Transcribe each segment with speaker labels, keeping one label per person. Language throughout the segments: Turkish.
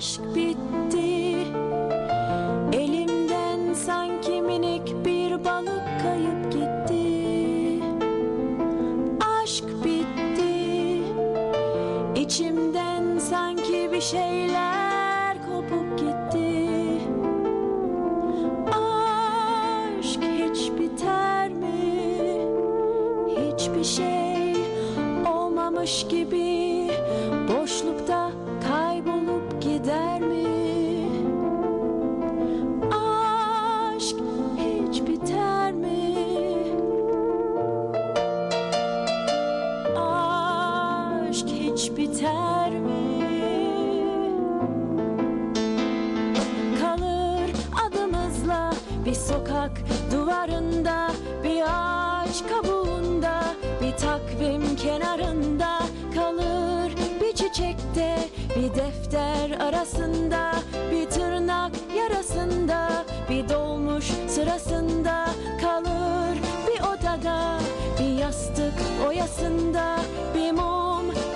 Speaker 1: Aşk bitti. Elimden sanki minik bir balık kayıp gitti. Aşk bitti. İçimden sanki bir şeyler kopup gitti. Aşk hiç biter mi? Hiçbir şey olmamış gibi hiç biter mi? kalır adımızla bir sokak duvarında bir ağaç kabuğunda bir takvim kenarında kalır bir çiçekte bir defter arasında bir tırnak yarasında bir dolmuş sırasında kalır bir odada bir yastık oyasında bir mum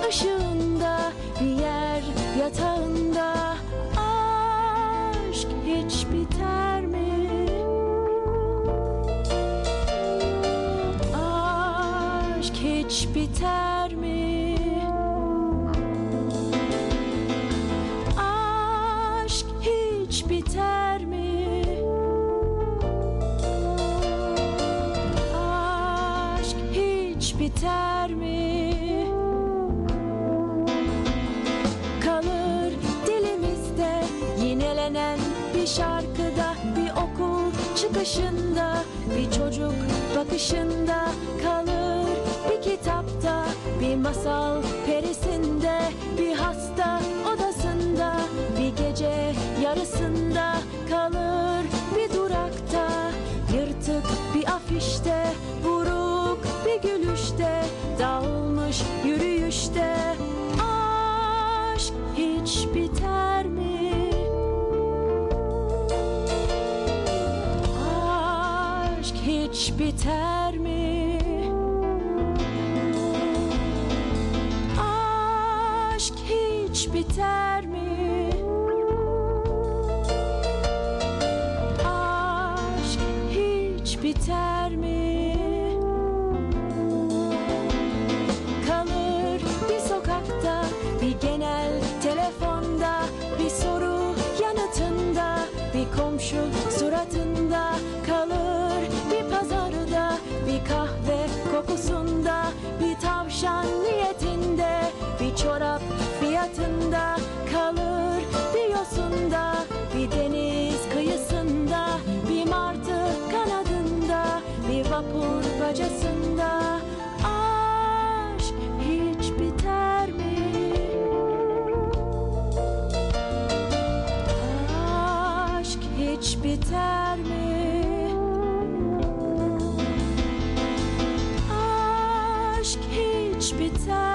Speaker 1: ışığında bir yer yatağında aşk hiç biter mi? Aşk hiç biter mi? Aşk hiç biter mi? Aşk hiç biter mi? Çıkışında bir çocuk bakışında kalır. Bir kitapta bir masal perisinde bir hasta odasında bir gece yarısında kalır. Bir durakta yırtık bir afişte buruk bir gülüşte dağılmış yürüyüşte. Aşk hiç biter mi? Hiç biter mi? Aşk hiç biter mi? Aşk hiç biter mi? kalır bir sokakta bir genel telefonda bir soru yanıtında bir komşu suratında kokusunda bir tavşan niyetinde bir çorap fiyatında kalır bir yosunda bir deniz kıyısında bir martı kanadında bir vapur bacasında aşk hiç biter? Aşk hiç biter mi? Aşk hiç biter